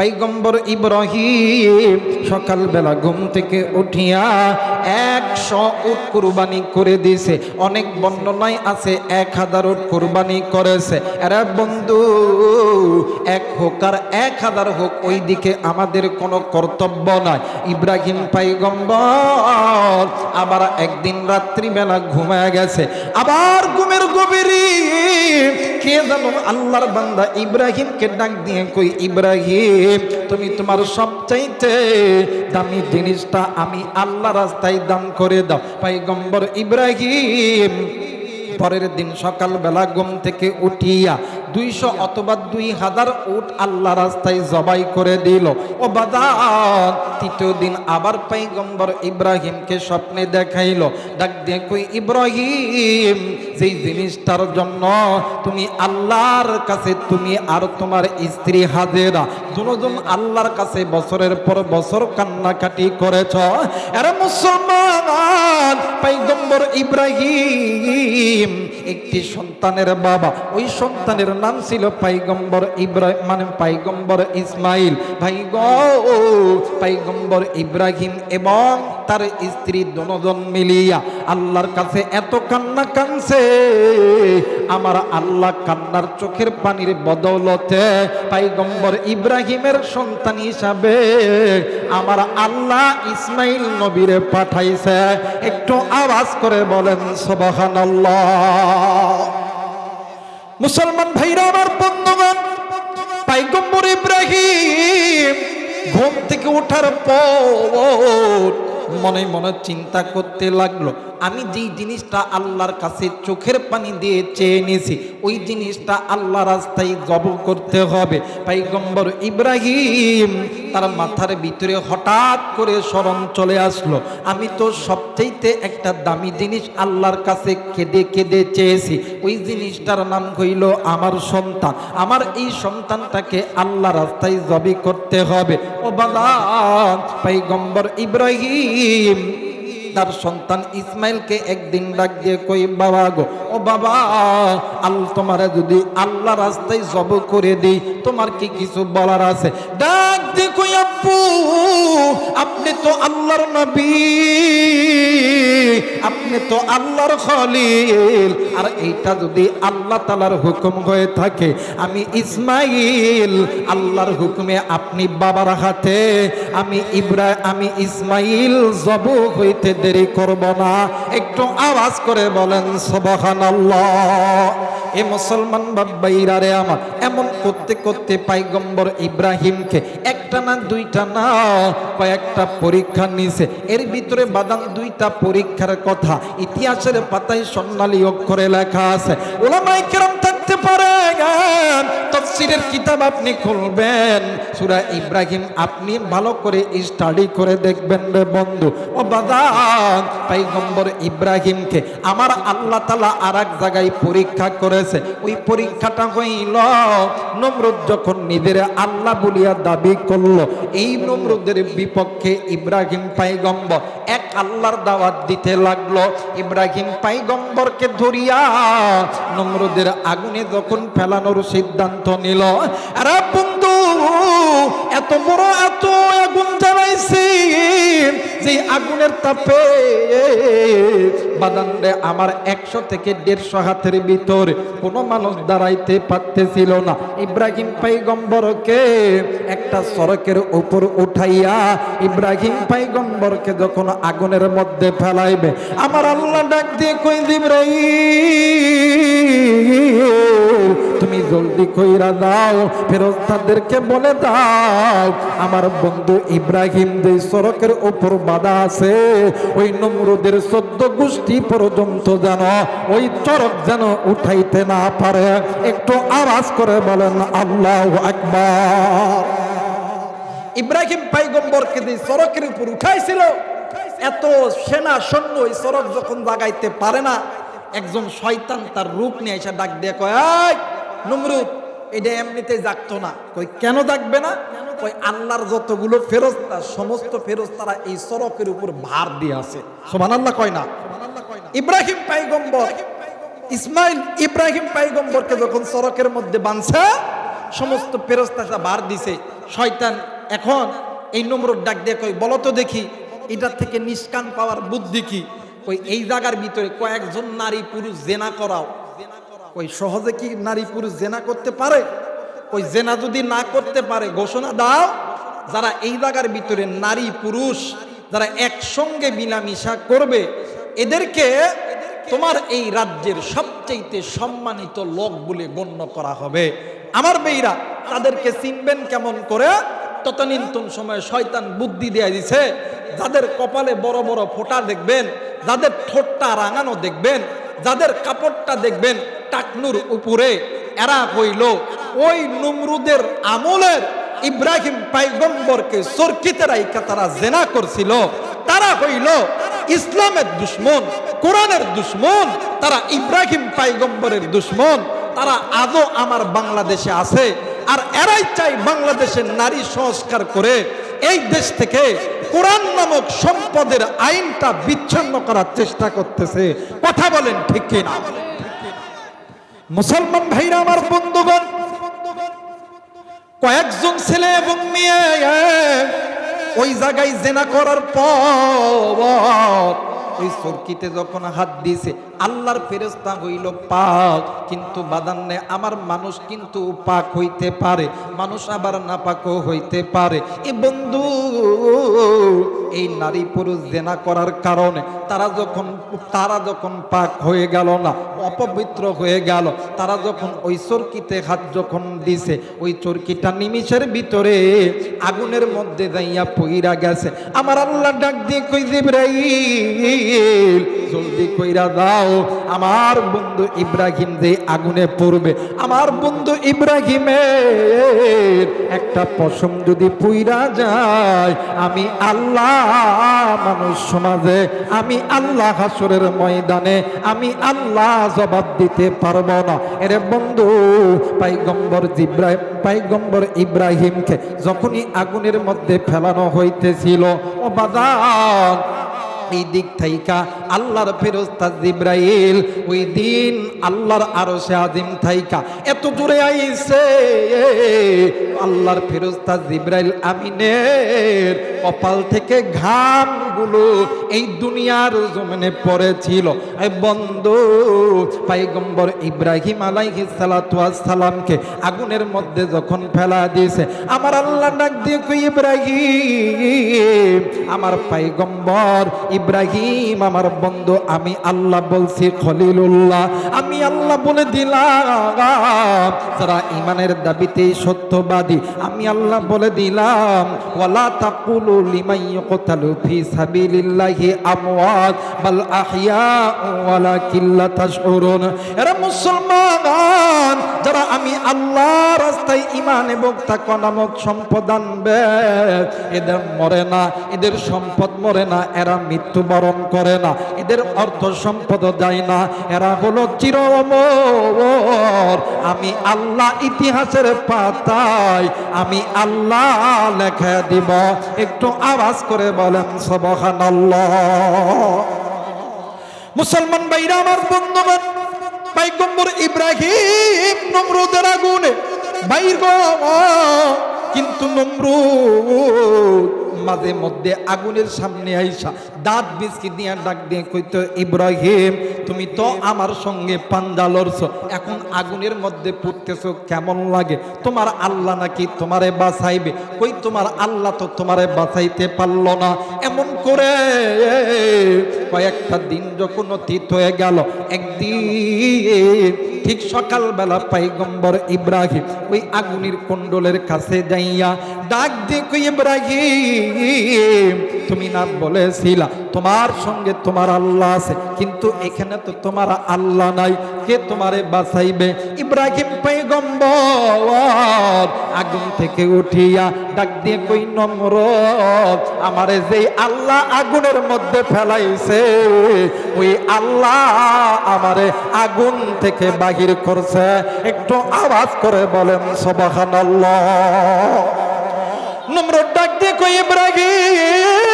পাইগম্বর ইব্রাহিম সকালবেলা ঘুম থেকে উঠিয়া একশো উট কুরবানি করে দিয়েছে। অনেক বর্ণনায় আছে, এক হাজার উট কুরবানি করেছে। এরা বন্ধু, এক হোক আর এক হাজার হোক ওই দিকে আমাদের কোনো কর্তব্য নাই। ইব্রাহিম পাইগম্বর আবার একদিন রাত্রিবেলা ঘুমায় গেছে। আবার ঘুমের গভীরে কে জানো আল্লাহর বান্দা ইব্রাহিমকে ডাক দিয়ে কই, ইব্রাহিম তুমি তোমার সবচাইতে দামি জিনিসটা আমি আল্লাহ রাস্তায় দান করে দাও। পাইগম্বর ইব্রাহিম পরের দিন সকালবেলা ঘুম থেকে উঠিয়া দুইশো অথবা দুই হাজার উট আল্লাহ রাস্তায় জবাই করে দিল। ও বাদান তৃতীয় দিন আবার পাইগম্বর ইব্রাহিমকে স্বপ্নে দেখাইল। ডাক দিয়ে ইব্রাহিম, যেই জিনিসটার জন্য তুমি আল্লাহর কাছে, তুমি আর তোমার স্ত্রী হাজেরা দুজন আল্লাহর কাছে বছরের পর বছর কান্নাকাটি করেছ। এরা মুসলমান পাইগম্বর ইব্রাহিম, একটি সন্তানের বাবা। ওই সন্তানের নাম ছিল পাইগম্বর ইব্রাহিম মানে পাইগম্বর ইসমাইল। ভাই গো, পাইগম্বর ইব্রাহিম এবং তার স্ত্রী দুজন মিলিয়া আল্লাহর কাছে এত কান্না কানছে আমার আল্লাহ কান্নার চোখের পানির বদৌলতে পাইগম্বর ইব্রাহিমের সন্তান হিসাবে আমার আল্লাহ ইসমাইল নবীরে পাঠাইছে। একটু আওয়াজ করে বলেন সবাহান মুসলমান ভাইরা আমার বন্ধুগণ পাইগম্বর ইব্রাহিম ঘুম থেকে ওঠার পর মনে মনে চিন্তা করতে লাগল। আমি যেই জিনিসটা আল্লাহর কাছে চোখের পানি দিয়ে চেয়ে নিয়েছি, ওই জিনিসটা আল্লাহ রাস্তায় জব করতে হবে। পাইগম্বর ইব্রাহিম তার মাথার ভিতরে হঠাৎ করে স্মরণ চলে আসলো। আমি তো সবচাইতে একটা দামি জিনিস আল্লাহর কাছে কেঁদে কেঁদে চেয়েছি, ওই জিনিসটার নাম হইল আমার সন্তান। আমার এই সন্তানটাকে আল্লাহ রাস্তায় জবি করতে হবে। ও বাবা, পাইগম্বর ইব্রাহিম তার সন্তান ইসমাইলকে একদিন ডাক দিয়ে কই বাবা গো, ও বাবা, আল তোমার যদি আল্লাহ রাস্তায় জব করে দিই, তোমার কি কিছু বলার আছে? ডাক দিয়ে কই আব্বু, আপনি তো আল্লাহর নবী। আপনি তো আল্লাহর খলিল। আর এইটা যদি আল্লাহ তালার হুকুম হয়ে থাকে, আমি ইসমাইল, আল্লাহর হুকুমে আপনি বাবার হাতে, আমি ইব্রা, আমি ইসমাইল জব হইতে দেরি করব না। একটু আওয়াজ করে বলেন সবহান এ মুসলমান বাব্বাইরা রে আমার, এমন করতে করতে পাইগম্বর ইব্রাহিমকে একটা না দুইটা না কয়েকটা পরীক্ষা নিছে। এর ভিতরে বাদাম দুইটা পরীক্ষার কথা, ইতিহাসের পাতায় সন্ন্যালী অক্ষরে লেখা আছে। ওলামাই কিরম থাকতে পারে? তফসিরের কিতাব আপনি খুলবেন। সুরা ইব্রাহিম আপনি ভালো করে স্টাডি করে দেখবেন রে বন্ধু। ও বাদান পাইগম্বর ইব্রাহিমকে আমার আল্লাহ তালা আর এক জায়গায় পরীক্ষা করেছে। ওই পরীক্ষাটা হইল নমরুদ যখন নিজের আল্লাহ বলিয়া দাবি করল, এই নমরুদের বিপক্ষে ইব্রাহিম পাইগম্বর এক আল্লাহর দাওয়াত দিতে লাগল। ইব্রাহিম পাইগম্বরকে ধরিয়া নমরুদের আগুনে যখন ফেলানোর সিদ্ধান্ত নিল। আরে বন্ধু, এত বড়, এত আগুন জ্বালাইছি যে আগুনের তাপে বাদান্ডে আমার একশো থেকে দেড়শো হাতের ভিতরে কোনো মানুষ দাঁড়াইতে পারতেছিল না। ইব্রাহিম পাইগম্বরকে একটা সড়কের উপর উঠাইয়া ইব্রাহিম পাইগম্বরকে যখন আগুনের মধ্যে ফেলাইবে, আমার আল্লাহ ডাক দিয়ে কই দিব্রাই তুমি জলদি কইরা দাও ফেরস্তাদেরকে বলে দাও। আমার বন্ধু ইব্রাহিম যে সড়কের উপর বাধা আছে ওই নমরুদের চোদ্দ গোষ্ঠী পর্যন্ত যেন ওই চরক যেন উঠাইতে না পারে। একটু আওয়াজ করে বলেন আল্লাহ আকবার। ইব্রাহিম পাইগম্বরকে যে সড়কের উপর উঠাইছিল এত সেনা সৈন্য ওই সড়ক যখন জাগাইতে পারে না একজন শয়তান তার রূপ নিয়ে এসে ডাক দিয়ে কয় "এই, নমরুদ এটা এমনিতে জাগতো না। কই, কেন জাগবে না? কই, আল্লাহর যতগুলো ফেরস্তা, সমস্ত ফেরস্তারা এই সড়কের উপর ভার দিয়ে আছে। সোমান আল্লাহ কয় না? ইব্রাহিম পাইগম্বর, ইসমাইল ইব্রাহিম পাইগম্বরকে যখন সড়কের মধ্যে বাঁধছে, সমস্ত ফেরস্তা ভার দিছে। শয়তান এখন এই নম্বর ডাক দিয়ে কই বলো তো দেখি এটার থেকে নিষ্কান পাওয়ার বুদ্ধি কি? ওই এই জায়গার ভিতরে কয়েকজন নারী পুরুষ জেনা করাও। ওই সহজে কি নারী পুরুষ জেনা করতে পারে? ওই জেনা যদি না করতে পারে, ঘোষণা দাও, যারা এই জায়গার ভিতরে নারী পুরুষ, যারা একসঙ্গে মিলামিশা করবে, এদেরকে তোমার এই রাজ্যের সবচেয়ে সম্মানিত লোক বলে গণ্য করা হবে। আমার মেয়েরা, তাদেরকে চিনবেন কেমন করে? ততনিন্তন সময়ে শয়তান বুদ্ধি দেয়া দিছে, যাদের কপালে বড় বড় ফোঁটা দেখবেন, যাদের ঠোঁটটা রাঙানো দেখবেন যাদের কাপড়টা দেখবেন টাকনুর উপরে, এরা হইল ওই নমরুদের আমলের ইব্রাহিম পাইগম্বরকে সর্কিতে রাইকা তারা জেনা করছিল। তারা হইল ইসলামের দুশ্মন, কোরআনের দুশ্মন, তারা ইব্রাহিম পাইগম্বরের দুশ্মন। তারা আজও আমার বাংলাদেশে আছে, আর এরাই চাই বাংলাদেশের নারী সংস্কার করে। এই দেশ থেকে কোরআন নামক সম্পদের আইনটা বিচ্ছিন্ন করার চেষ্টা করতেছে। কথা বলেন ঠিক কিনা? মুসলমান ভাইরা, আমার বন্ধুগণ, কয়েকজন ছেলে এবং মেয়ে, ওই জায়গায় জেনা করার পর ওই সরকিতে যখন হাত দিয়েছে, আল্লাহর ফেরেস্তা হইল পাক। কিন্তু বাদান্নে আমার মানুষ কিন্তু পাক হইতে পারে, মানুষ আবার নাপাকও হইতে পারে। এ বন্ধু, এই নারী পুরুষ জেনা করার কারণে তারা যখন তারা যখন পাক হয়ে গেল না, অপবিত্র হয়ে গেল, তারা যখন ওই চরকিতে হাত যখন দিছে, ওই চরকিটা নিমিষের ভিতরে আগুনের মধ্যে যাইয়া পইরা গেছে। আমার আল্লাহ ডাক দিয়ে কই জিব্রাইল? জলদি কইরা দাও, আমার বন্ধু ইব্রাহিম যে আগুনে পড়বে, আমার বন্ধু ইব্রাহিমের একটা পশম যদি পুইরা যায়, আমি আল্লাহ মানুষ সমাজে, আমি আল্লাহ হাসরের ময়দানে, আমি আল্লাহ জবাব দিতে পারব না। এরে বন্ধু, পাইগম্বর জিব্রাহিম পাইগম্বর ইব্রাহিমকে যখনই আগুনের মধ্যে ফেলানো হইতেছিল, ও বাদান এই দিক থাইকা আল্লাহর ফেরস্তা জিব্রাইল, ওই দিন আল্লাহর আরও সে আজিম থাইকা। এত দূরে আইছে, আল্লাহর ফেরস্তা জিব্রাইল আমিনের কপাল থেকে ঘামগুলো এই দুনিয়ার জমিনে পড়েছিল। বন্ধু, পাইগম্বর ইব্রাহিম আলাইহি সালামকে আগুনের মধ্যে যখন ফেলা দিয়েছে, আমার আল্লাহ ডাক দিয়ে ইব্রাহিম? আমার পাইগম্বর ইব্রাহিম, আমার বন্ধু, আমি আল্লাহ বলছি খলিলুল্লাহ। আমি আল্লাহ বলে দিলাম, যারা ইমানের দাবিতে সত্যবাদী, আমি আল্লাহ বলে দিলাম, ওয়ালা তাকুলু লিমান ইয়কতালু ফি সাবিলিল্লাহি আমওয়াত, বাল আহইয়া ওয়ালাকিন লা তাশউরুন। এরা মুসলমান, যারা আমি আল্লাহ রাস্তায় ইমান এবং তাকওয়া নামক সম্পদ আনবে, এদের মরে না, এদের সম্পদ মরে না, এরা মৃত্যুবরণ করে না। এদের অর্থ সম্পদ যায় না, এরা হলো চির আমি আল্লাহ ইতিহাসের পাতায়, আমি আল্লাহ লেখা দিব। একটু আওয়াজ করে বলেন সবহান মুসলমান ভাইরা, আমার বন্ধুগণ পাইগম্বর ইব্রাহিম নমরুদের আগুনে বাইর কিন্তু নমরুদ মাঝে মধ্যে আগুনের সামনে আইসা দাঁত বিস্কি দিয়া ডাক দিয়ে কইতো, ইব্রাহিম, তুমি তো আমার সঙ্গে পাঞ্জা লড়ছো। এখন আগুনের মধ্যে পড়তেছো, কেমন লাগে? তোমার আল্লাহ নাকি তোমারে বাঁচাইবে? কই, তোমার আল্লাহ তো তোমারে বাঁচাইতে পারল না। এমন করে কয়েকটা দিন যখন অতীত হয়ে গেল, একদিন ঠিক সকালবেলা পাইগম্বর ইব্রাহিম ওই আগুনের কুণ্ডলের কাছে যাইয়া ডাক দেখো ইব্রাহিম, তুমি না বলেছিলা তোমার সঙ্গে তোমার আল্লাহ আছে, কিন্তু এখানে তো তোমার আল্লাহ নাই কে তোমারে বাঁচাইবে। ইব্রাহিম পাইগম্বর আগুন থেকে উঠিয়া ডাক দিয়ে কই নম্র আমারে যে আল্লাহ আগুনের মধ্যে ফেলাইছে, ওই আল্লাহ আমারে আগুন থেকে বাহির করছে। একটু আওয়াজ করে বলেন সবাহান নম্র ডাক দিয়ে কই, ইব্রাহিম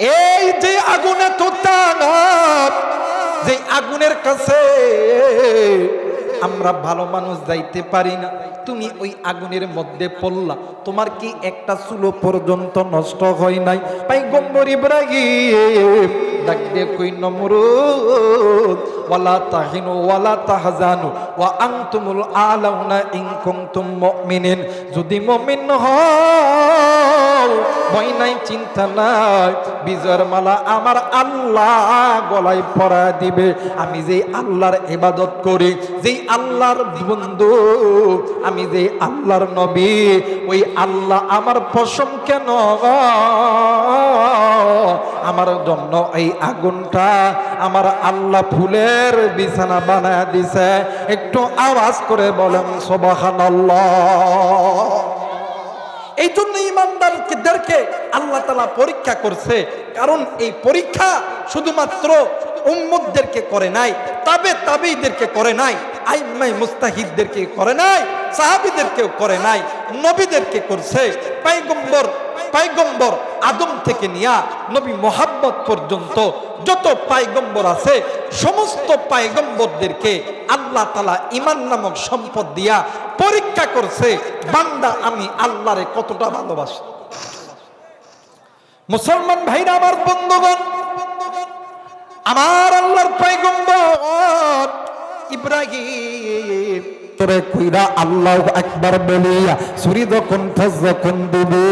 এই যে আগুনে তো তাপ যে আগুনের কাছে আমরা ভালো মানুষ যাইতে পারি না। তুমি ওই আগুনের মধ্যে পড়লা, তোমার কি একটা চুলো পর্যন্ত নষ্ট হয় নাই? পাইগম্বর ইব্রাহিম ডাক দিয়ে কই নমরুদ ওয়ালা তাহিনু ওয়ালা তাহজানু, ওয়া আনতুমুল আলাউনা ইন কুনতুম মুমিনিন। যদি মুমিন হও ভয় নাই, চিন্তা নাই। বিজয়ের মালা আমার আল্লাহ গলায় পরা দিবে। আমি যেই আল্লাহর ইবাদত করি, যেই আল্লাহর বন্ধু, আমি যেই আল্লাহর নবী, ওই আল্লাহ আমার পশম কেন আমার জন্য এই আগুনটা আমার আল্লাহ ফুলের বিছানা বানায় দিছে। একটু আওয়াজ করে বলেন সোবাহান এই জন্য ইমানদারদেরকে আল্লাহ তালা পরীক্ষা করছে। কারণ এই পরীক্ষা শুধুমাত্র উম্মদদেরকে করে নাই, তবে তাবেইদেরকে করে নাই আইমাই মুস্তাহিদদেরকে করে নাই, সাহাবিদেরকেও করে নাই, নবীদেরকে করছে। পাইগম্বর পাইগম্বর আদম থেকে নিয়া নবী মোহাম্মদ পর্যন্ত যত পাইগম্বর আছে, সমস্ত পাইগম্বরদেরকে আল্লাহ তালা ইমান নামক সম্পদ দিয়া পরীক্ষা করছে, বান্দা আমি আল্লাহরে কতটা ভালোবাসি। মুসলমান ভাইরা আমার বন্ধুগণ, আমার আল্লাহর পাইগম্বর ইব্রাহিম। তোরে কইরা আল্লাহ একবার বলিয়া সুরি যখন ফজ যখন দেবে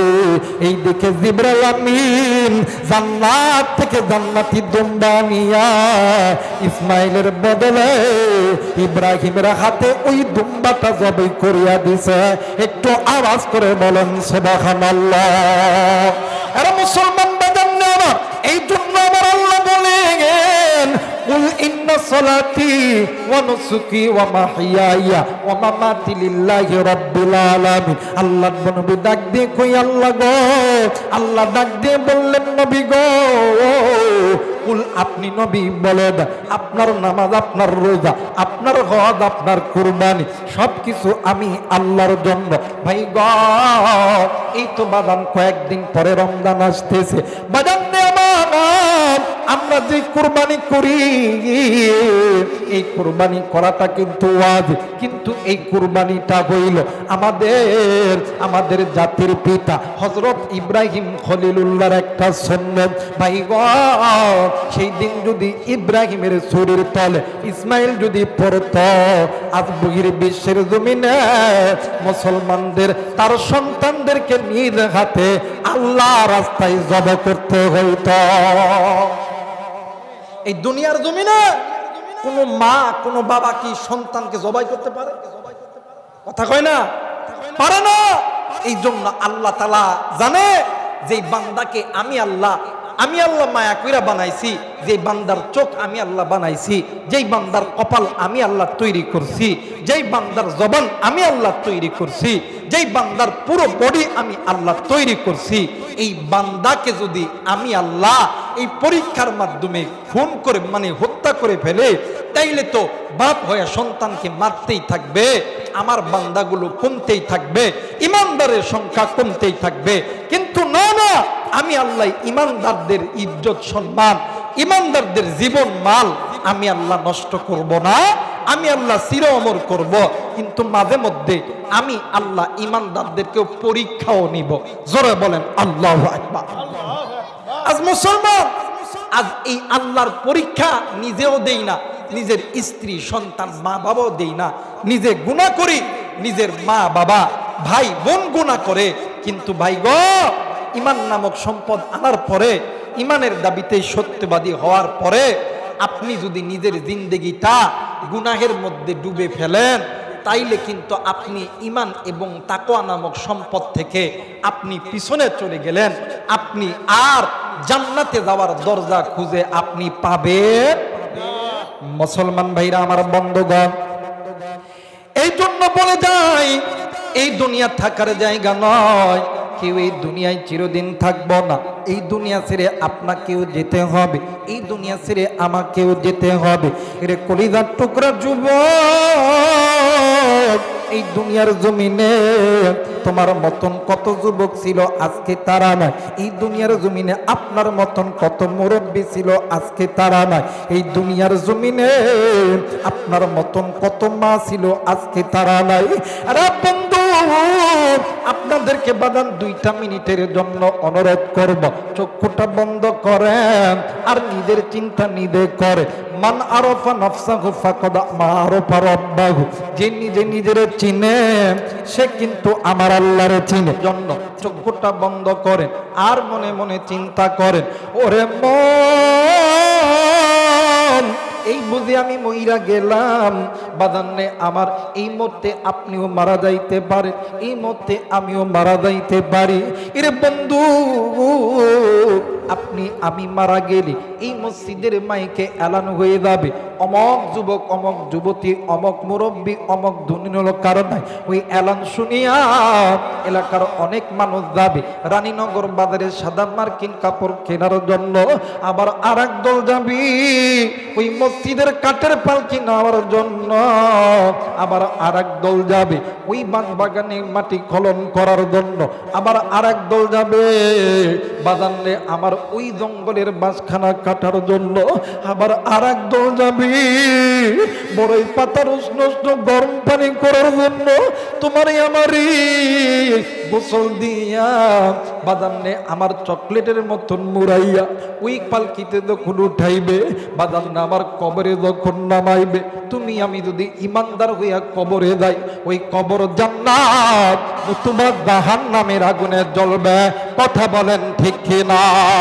এই জিব্রাইল আমিন, জান্নাত থেকে জান্নাতি দুম্বা নিয়া, ইসমাইলের বদলে ইব্রাহিমের হাতে ওই দুম্বাটা জবাই করিয়া দিছে। একটু আওয়াজ করে বলেন, সুবহানাল্লাহ। আরে মুসলমান বাজান আমার এই জন্য قل إن صلاتي ونسكي ومحياي ومماتي لله رب العالمين আল্লাহ নবী ডাক দিয়ে কই আল্লাহ গো আল্লাহ ডাক দিয়ে বললেন নবী গো কুল আপনি নবী বলেন আপনার নামাজ আপনার রোজা আপনার হজ আপনার কুরবানি সব কিছু আমি আল্লাহর জন্য ভাই গ এই তো বাদাম কয়েকদিন পরে রমজান আসতেছে বাদাম আমার আমরা যে কোরবানি করি, এই কোরবানি করাটা কিন্তু আজ কিন্তু এই কোরবানিটা হইল আমাদের আমাদের জাতির পিতা। হজরত ইব্রাহিম খলিলুল্লাহর একটা সন্ন্যত। ভাই সেই দিন যদি ইব্রাহিমের শরীর তলে ইসমাইল যদি পড়ত, আজ বহির বিশ্বের জমিনে মুসলমানদের, তার সন্তানদেরকে নিজ হাতে আল্লাহ রাস্তায় জব করতে হইত। এই দুনিয়ার জমিনে কোনো মা, কোনো বাবা কি সন্তানকে জবাই করতে পারে? কথা কয় না? পারে না। এই জন্য আল্লাহ তালা জানে যে বান্দাকে আমি আল্লাহ আমি আল্লাহ মায়া কইরা বানাইছি, যে বান্দার চোখ আমি আল্লাহ বানাইছি, যেই বান্দার কপাল আমি আল্লাহ তৈরি করছি, যেই বান্দার জবান আমি আল্লাহ তৈরি করছি, যেই বান্দার পুরো বডি আমি আল্লাহ তৈরি করছি, এই বান্দাকে যদি আমি আল্লাহ এই পরীক্ষার মাধ্যমে খুন করে মানে হত্যা করে ফেলে, তাইলে তো বাপ হয়ে সন্তানকে মারতেই থাকবে, আমার বান্দাগুলো কমতেই থাকবে, ইমানদারের সংখ্যা কমতেই থাকবে, কিন্তু আমি আল্লাহ ইমানদারদের ইজ্জত, সম্মান, ইমানদারদের জীবন মাল আমি আল্লাহ নষ্ট করব না, আমি আল্লাহ চির অমর করব। কিন্তু মাঝে মধ্যে আমি আল্লাহ ইমানদারদেরকেও পরীক্ষাও নিব। জোরে বলেন, আল্লাহ আজ মুসলমান, আজ এই আল্লাহর পরীক্ষা নিজেও দেই না, নিজের স্ত্রী, সন্তান মা বাবাও দেই না। নিজে গুণা করি, নিজের মা বাবা ভাই বোন গুণা করে, কিন্তু ভাই গো ইমান নামক সম্পদ আনার পরে, ইমানের দাবিতে সত্যবাদী হওয়ার পরে, আপনি যদি নিজের জিন্দগিটা গুনাহের মধ্যে ডুবে ফেলেন, তাইলে কিন্তু আপনি ইমান এবং তাকোয়া নামক সম্পদ থেকে আপনি পিছনে চলে গেলেন। আপনি আর জান্নাতে যাওয়ার দরজা খুঁজে আপনি পাবেন মুসলমান ভাইরা, আমার বন্ধগণ এই জন্য বলে যাই, এই দুনিয়া থাকার জায়গা নয়। কেউ এই দুনিয়ায় চিরদিন থাকব না। এই দুনিয়া ছেড়ে আপনাকেও যেতে হবে। এই দুনিয়া ছেড়ে আমাকেও যেতে হবে। এরে কলিজার টুকরা যুব এই দুনিয়ার জমিনে তোমার মতন কত যুবক ছিল আজকে তারা নাই। এই দুনিয়ার জমিনে আপনার মতন কত মুরব্বী ছিল আজকে তারা নাই। এই দুনিয়ার জমিনে আপনার মতন কত মা ছিল আজকে তারা নাই। আরে বন্ধু আপনাদেরকে বাদান দুইটা মিনিটের জন্য অনুরোধ করব। চক্ষুটা বন্ধ করেন আর নিজের চিন্তা নিজে করে মান আরফা নফসাহু ফাকাদ মা আরফা রাব্বাহু। যে নিজে নিজের চিনে, সে কিন্তু আমার আল্লাহর চিনে। জন্য চক্ষুটা বন্ধ করেন আর মনে মনে চিন্তা করেন, ওরে মন এই বুঝে আমি মইরা গেলাম। বাদান্নে আমার, এই মধ্যে আপনিও মারা যাইতে পারে, এই মধ্যে আমিও মারা যাইতে পারি। এর বন্ধু আপনি, আমি মারা গেলে এই মসজিদের মাইকে এলান হয়ে যাবে। অমক যুবক, অমক যুবতী, অমক মুরব্বী, অমক ধনীর কারণ নাই। ওই এলান শুনিয়া এলাকার অনেক মানুষ যাবে। রানীনগর বাজারে সাদা মার্কিন কাপড় কেনার জন্য আবার আর দল যাবি। ওই মসজিদের কাঠের পালকি নেওয়ার জন্য আবার আর দল যাবে। ওই বাগ বাগানে মাটি খলন করার জন্য আবার আর দল যাবে। বাজানে আমার ওই জঙ্গলের বাসখানা কাটার জন্য আবার আর দল যাবে। বড়ই পাতার উষ্ণ উষ্ণ গরম পানি করার জন্য তোমারই আমারই গোসল দিয়া বাদামনে আমার চকলেটের মতন মুরাইয়া ওই পালকিতে যখন উঠাইবে বাদামনে আমার কবরে যখন নামাইবে, তুমি আমি যদি ইমানদার হইয়া কবরে যাই, ওই কবর জান্নাত তোমার জাহান নামের আগুনে জ্বলবে। কথা বলেন ঠিক কিনা?